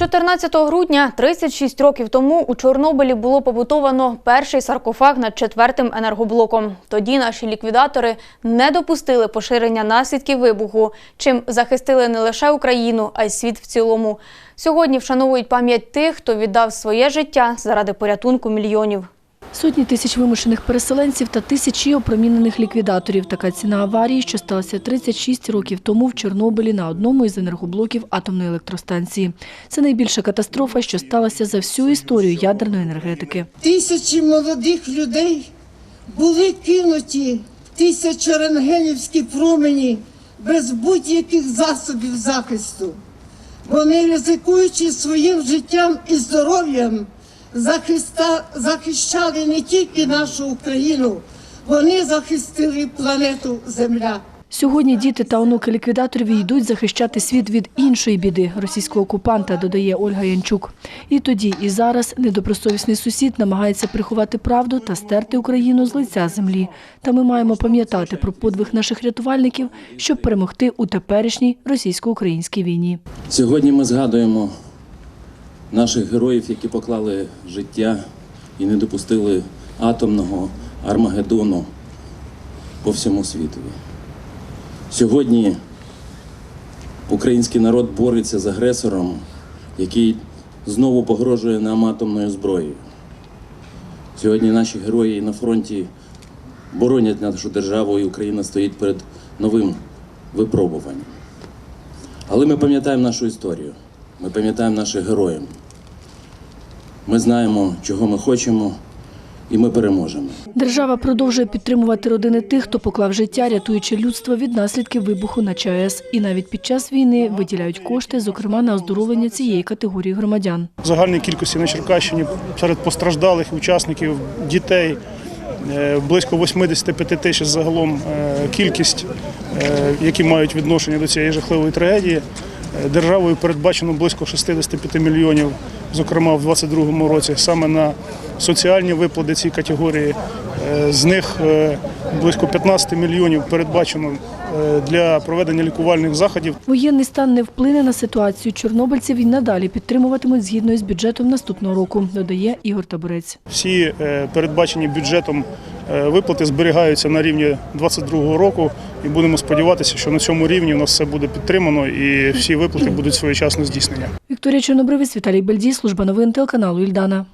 14 грудня 36 років тому у Чорнобилі було побутовано перший саркофаг над четвертим енергоблоком. Тоді наші ліквідатори не допустили поширення наслідків вибуху, чим захистили не лише Україну, а й світ в цілому. Сьогодні вшановують пам'ять тих, хто віддав своє життя заради порятунку мільйонів. Сотні тисяч вимушених переселенців та тисячі опромінених ліквідаторів. Така ціна аварії, що сталася 36 років тому в Чорнобилі на одному із енергоблоків атомної електростанції. Це найбільша катастрофа, що сталася за всю історію ядерної енергетики. Тисячі молодих людей були кинуті тисячі рентгенівські промені без будь-яких засобів захисту. Вони, ризикуючи своїм життям і здоров'ям, захиста- захищали не тільки нашу Україну, вони захистили планету Земля. Сьогодні діти та онуки ліквідаторів йдуть захищати світ від іншої біди російського окупанта, додає Ольга Янчук. І тоді, і зараз недобросовісний сусід намагається приховати правду та стерти Україну з лиця землі. Та ми маємо пам'ятати про подвиг наших рятувальників, щоб перемогти у теперішній російсько-українській війні. Сьогодні ми згадуємо наших героїв, які поклали життя і не допустили атомного Армагеддону по всьому світові. Сьогодні український народ бореться з агресором, який знову погрожує нам атомною зброєю. Сьогодні наші герої на фронті боронять нашу державу, і Україна стоїть перед новим випробуванням. Але ми пам'ятаємо нашу історію, ми пам'ятаємо наших героїв. Ми знаємо, чого ми хочемо, і ми переможемо. Держава продовжує підтримувати родини тих, хто поклав життя, рятуючи людство від наслідків вибуху на ЧАЕС. І навіть під час війни виділяють кошти, зокрема на оздоровлення цієї категорії громадян. В загальній кількості на Черкащині серед постраждалих учасників дітей е, близько 85 тисяч загалом е, кількість, е, які мають відношення до цієї жахливої трагедії. Державою передбачено близько 65 мільйонів, зокрема в 2022 році, саме на соціальні виплати цій категорії. Е, З них е, близько 15 мільйонів передбачено е, для проведення лікувальних заходів Воєнний стан не вплине на ситуацію. Чорнобильців і надалі підтримуватимуть згідно із бюджетом наступного року, додає Ігор Табурець. Всі передбачені бюджетом виплати зберігаються на рівні 2022 року, і будемо сподіватися, що на цьому рівні у нас все буде підтримано і всі виплати будуть своєчасно здійснені. Вікторія Чорнобривець, Віталій Бельдій, служба новин телеканалу Ільдана.